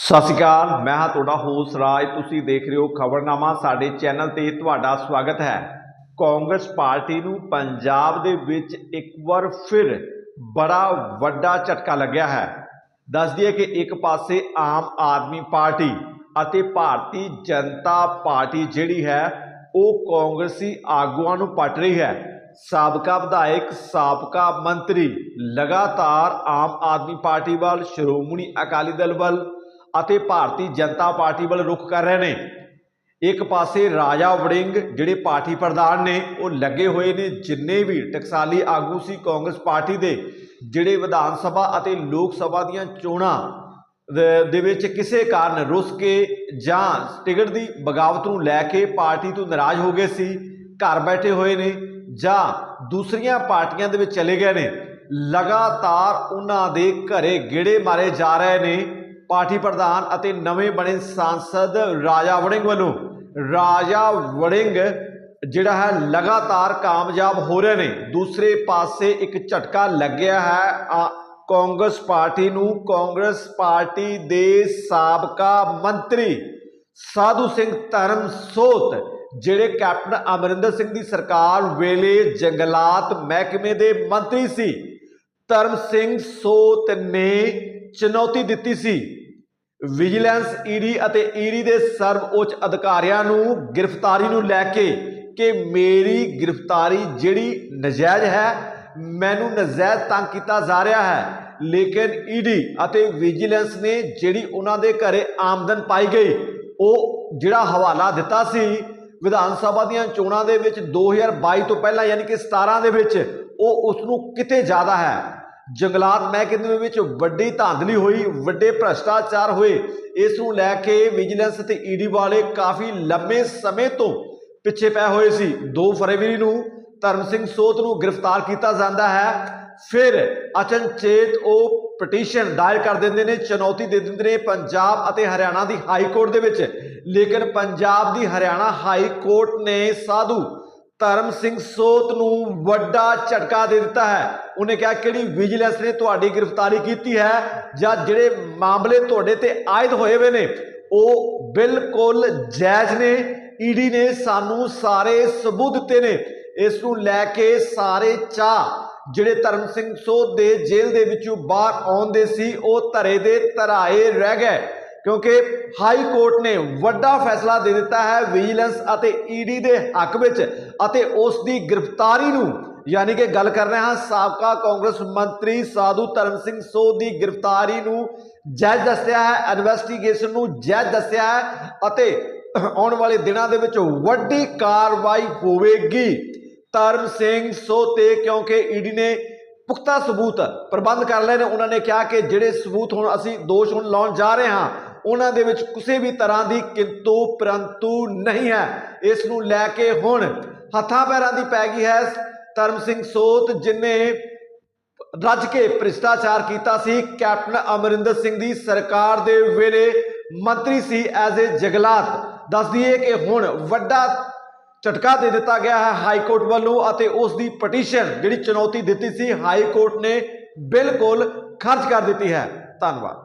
ਸਤਿ ਸ਼੍ਰੀ ਅਕਾਲ, ਮੈਂ ਹਾਂ ਤੁਹਾਡਾ ਹੋਸ ਰਾਜ। ਤੁਸੀਂ ਦੇਖ ਰਹੇ ਹੋ ਖਬਰਨਾਮਾ, ਸਾਡੇ ਚੈਨਲ ਤੇ ਤੁਹਾਡਾ ਸਵਾਗਤ ਹੈ। ਕਾਂਗਰਸ ਪਾਰਟੀ ਨੂੰ ਪੰਜਾਬ ਦੇ ਵਿੱਚ ਇੱਕ ਵਾਰ ਫਿਰ ਬੜਾ ਵੱਡਾ ਝਟਕਾ ਲੱਗਿਆ ਹੈ। ਦੱਸ ਦਈਏ ਕਿ ਇੱਕ ਪਾਸੇ ਆਮ ਆਦਮੀ ਪਾਰਟੀ ਅਤੇ ਭਾਰਤੀ ਜਨਤਾ ਪਾਰਟੀ ਜਿਹੜੀ ਹੈ, ਉਹ ਕਾਂਗਰਸੀ ਆਗੂਆਂ ਨੂੰ ਪਟ ਰਹੀ ਹੈ। ਸਾਬਕਾ ਵਿਧਾਇਕ, ਸਾਬਕਾ ਮੰਤਰੀ ਲਗਾਤਾਰ ਆਮ ਆਦਮੀ ਪਾਰਟੀ ਵੱਲ, ਸ਼੍ਰੋਮਣੀ ਅਕਾਲੀ ਦਲ ਵੱਲ ਅਤੇ ਭਾਰਤੀ ਜਨਤਾ ਪਾਰਟੀ ਵੱਲ ਰੁਖ ਕਰ ਰਹੇ ਨੇ। ਇੱਕ ਪਾਸੇ ਰਾਜਾ ਵੜਿੰਗ ਜਿਹੜੇ ਪਾਰਟੀ ਪ੍ਰਧਾਨ ਨੇ, ਉਹ ਲੱਗੇ ਹੋਏ ਨੇ ਜਿੰਨੇ ਵੀ ਟਕਸਾਲੀ ਆਗੂ ਸੀ ਕਾਂਗਰਸ ਪਾਰਟੀ ਦੇ, ਜਿਹੜੇ ਵਿਧਾਨ ਸਭਾ ਅਤੇ ਲੋਕ ਸਭਾ ਦੀਆਂ ਚੋਣਾਂ ਦੇ- ਵਿੱਚ ਕਿਸੇ ਕਾਰਨ ਰੁੱਸ ਕੇ ਜਾਂ ਟਿਕਟ ਦੀ ਬਗਾਵਤ ਨੂੰ ਲੈ ਕੇ ਪਾਰਟੀ ਤੋਂ ਨਾਰਾਜ਼ ਹੋ ਗਏ ਸੀ, ਘਰ ਬੈਠੇ ਹੋਏ ਨੇ ਜਾਂ ਦੂਸਰੀਆਂ ਪਾਰਟੀਆਂ ਦੇ ਵਿੱਚ ਚਲੇ ਗਏ ਨੇ। ਲਗਾਤਾਰ ਉਹਨਾਂ ਦੇ ਘਰੇ ਗੇੜੇ ਮਾਰੇ ਜਾ ਰਹੇ ਨੇ। ਪਾਰਟੀ ਪ੍ਰਧਾਨ ਅਤੇ ਨਵੇਂ ਬਣੇ ਸਾਂਸਦ ਰਾਜਾ ਵੜਿੰਗ ਵੱਲੋਂ, ਰਾਜਾ ਵੜਿੰਗ ਜਿਹੜਾ ਹੈ ਲਗਾਤਾਰ ਕਾਮਯਾਬ ਹੋ ਰਹੇ ਨੇ। ਦੂਸਰੇ ਪਾਸੇ ਇੱਕ ਝਟਕਾ ਲੱਗਿਆ ਹੈ, ਆ- ਕਾਂਗਰਸ ਪਾਰਟੀ ਨੂੰ। ਕਾਂਗਰਸ ਪਾਰਟੀ ਦੇ ਸਾਬਕਾ ਮੰਤਰੀ ਸਾਧੂ ਸਿੰਘ ਧਰਮਸੋਤ ਜਿਹੜੇ ਕੈਪਟਨ ਅਮਰਿੰਦਰ ਸਿੰਘ ਦੀ ਸਰਕਾਰ ਵੇਲੇ ਜੰਗਲਾਤ ਮਹਿਕਮੇ ਦੇ ਮੰਤਰੀ ਸੀ, ਧਰਮ ਸਿੰਘ ਸੋਤ ਨੇ ਚੁਣੌਤੀ ਦਿੱਤੀ ਸੀ। ਵਿਜੀਲੈਂਸ ਈਡੀ ਅਤੇ ਈਡੀ ਦੇ ਸਰਵ ਉੱਚ ਅਧਿਕਾਰੀਆਂ ਨੂੰ ਗ੍ਰਿਫਤਾਰੀ ਨੂੰ ਲੈ ਕੇ ਕਿ ਮੇਰੀ ਗ੍ਰਿਫਤਾਰੀ ਜਿਹੜੀ ਨਜਾਇਜ਼ ਹੈ, ਮੈਨੂੰ ਨਜਾਇਜ਼ ਤੰਗ ਕੀਤਾ ਜਾ ਰਿਹਾ ਹੈ। ਲੇਕਿਨ ਈਡੀ ਅਤੇ ਵਿਜੀਲੈਂਸ ਨੇ ਜਿਹੜੀ ਉਹਨਾਂ ਦੇ ਘਰੇ ਆਮਦਨ ਪਾਈ ਗਈ, ਉਹ ਜਿਹੜਾ ਹਵਾਲਾ ਦਿੱਤਾ ਸੀ, ਵਿਧਾਨ ਸਭਾ ਦੀਆਂ ਚੋਣਾਂ ਦੇ ਵਿੱਚ 2022 ਤੋਂ ਪਹਿਲਾਂ ਯਾਨੀ ਕਿ 17 ਦੇ ਵਿੱਚ, ਉਹ ਉਸ ਨੂੰ ਕਿਤੇ ਜ਼ਿਆਦਾ ਹੈ। ਜੰਗਲਾਤ ਮਹਿਕਮੇ ਵਿੱਚ ਵੱਡੀ ਧਾਂਦਲੀ ਹੋਈ, ਵੱਡੇ ਭ੍ਰਸ਼ਟਾਚਾਰ ਹੋਏ। ਇਸ ਨੂੰ ਲੈ ਕੇ ਵਿਜੀਲੈਂਸ ਤੇ ਈਡੀ ਵਾਲੇ ਕਾਫੀ ਲੰਮੇ ਸਮੇਂ ਤੋਂ ਪਿੱਛੇ ਪੈ ਹੋਏ ਸੀ। 2 ਫਰਵਰੀ ਨੂੰ ਧਰਮ ਸਿੰਘ ਸੋਤ ਨੂੰ ਗ੍ਰਿਫਤਾਰ ਕੀਤਾ ਜਾਂਦਾ ਹੈ। ਫਿਰ ਅਚਨਚੇਤ ਉਹ ਪਟੀਸ਼ਨ ਦਾਇਰ ਕਰ ਦਿੰਦੇ ਨੇ, ਚੁਣੌਤੀ ਦੇ ਦਿੰਦੇ ਨੇ ਪੰਜਾਬ ਅਤੇ ਹਰਿਆਣਾ ਦੀ ਹਾਈ ਕੋਰਟ ਦੇ ਵਿੱਚ। ਲੇਕਿਨ ਪੰਜਾਬ ਦੀ ਹਰਿਆਣਾ ਹਾਈ ਕੋਰਟ ਨੇ ਸਾਧੂ ਧਰਮ ਸਿੰਘ ਸੋਤ ਨੂੰ ਵੱਡਾ ਝਟਕਾ ਦੇ ਦਿੱਤਾ ਹੈ। ਉਹਨੇ ਕਿਹਾ, ਕਿਹੜੀ ਵਿਜੀਲੈਂਸ ਨੇ ਤੁਹਾਡੀ ਗ੍ਰਿਫਤਾਰੀ ਕੀਤੀ ਹੈ ਜਾਂ ਜਿਹੜੇ ਮਾਮਲੇ ਤੁਹਾਡੇ ਤੇ ਆਇਦ ਹੋਏ ਹੋਏ ਨੇ? ਉਹ ਬਿਲਕੁਲ ਜਾਇਜ਼ ਨੇ। ਈਡੀ ਨੇ ਸਾਨੂੰ ਸਾਰੇ ਸਬੂਤ ਦਿੱਤੇ ਨੇ। ਇਸ ਨੂੰ ਲੈ ਕੇ ਸਾਰੇ ਚਾਹ ਜਿਹੜੇ ਧਰਮ ਸਿੰਘ ਸੋਧ ਦੇ ਜੇਲ੍ਹ ਦੇ ਵਿੱਚੋਂ ਬਾਹਰ ਆਉਂਦੇ ਸੀ, ਉਹ ਧਰੇ ਦੇ ਧਰਾਏ ਰਹਿ ਗਏ। ਕਿਉਂਕਿ ਹਾਈ ਕੋਰਟ ਨੇ ਵੱਡਾ ਫੈਸਲਾ ਦੇ ਦਿੱਤਾ ਹੈ ਵਿਜੀਲੈਂਸ ਅਤੇ ਈਡੀ ਦੇ ਹੱਕ ਵਿੱਚ ਅਤੇ ਉਸ ਦੀ ਗ੍ਰਿਫਤਾਰੀ ਨੂੰ ਯਾਨੀ ਕਿ ਗੱਲ ਕਰ ਰਹੇ ਹਾਂ ਸਾਬਕਾ ਕਾਂਗਰਸ ਮੰਤਰੀ ਸਾਧੂ ਧਰਮ ਸਿੰਘ ਸੋਧ ਦੀ ਗ੍ਰਿਫਤਾਰੀ ਨੂੰ ਜੈਜ ਦੱਸਿਆ ਹੈ ਇਨਵੈਸਟੀਗੇਸ਼ਨ ਨੂੰ ਜੈਜ਼ ਦੱਸਿਆ ਹੈ ਅਤੇ ਆਉਣ ਵਾਲੇ ਦਿਨਾਂ ਦੇ ਵਿੱਚ ਵੱਡੀ ਕਾਰਵਾਈ ਹੋਵੇਗੀ। ਧਰਮ ਸਿੰਘ ਸੋ 'ਤੇ ਕਿਉਂਕਿ ਈਡੀ ਨੇ ਪੁਖਤਾ ਸਬੂਤ ਪ੍ਰਬੰਧ ਕਰ ਲਏ ਨੇ, ਉਹਨਾਂ ਨੇ ਕਿਹਾ ਕਿ ਜਿਹੜੇ ਸਬੂਤ ਹੁਣ ਅਸੀਂ ਦੋਸ਼ ਹੁਣ ਲਾਉਣ ਜਾ ਰਹੇ ਹਾਂ ਉਹਨਾਂ ਦੇ ਵਿੱਚ ਕਿਸੇ ਵੀ ਤਰ੍ਹਾਂ ਦੀ ਕਿੰਤੂ ਪਰੰਤੂ ਨਹੀਂ ਹੈ। ਇਸ ਨੂੰ ਲੈ ਕੇ ਹੁਣ ਹੱਥਾਂ ਪੈਰਾਂ ਦੀ ਪੈ ਗਈ ਹੈ ਧਰਮ ਸਿੰਘ ਸੋਤ, ਜਿਨੇ ਰੱਜ ਕੇ ਭ੍ਰਿਸ਼ਟਾਚਾਰ ਕੀਤਾ ਸੀ। ਕੈਪਟਨ ਅਮਰਿੰਦਰ ਸਿੰਘ ਦੀ ਸਰਕਾਰ ਦੇ ਵੇਲੇ ਮੰਤਰੀ ਸੀ ਐਜ਼ ਏ ਜਗਲਾਤ। ਦੱਸ ਦਈਏ ਕਿ ਹੁਣ ਵੱਡਾ ਝਟਕਾ ਦੇ ਦਿੱਤਾ ਗਿਆ ਹੈ ਹਾਈ ਕੋਰਟ ਵੱਲੋਂ ਅਤੇ ਉਸ ਦੀ ਪਟੀਸ਼ਨ ਜਿਹੜੀ ਚੁਣੌਤੀ ਦਿੱਤੀ ਸੀ ਹਾਈ ਕੋਰਟ ਨੇ ਬਿਲਕੁਲ ਖਰਚ ਕਰ ਦਿੱਤੀ ਹੈ। ਧੰਨਵਾਦ।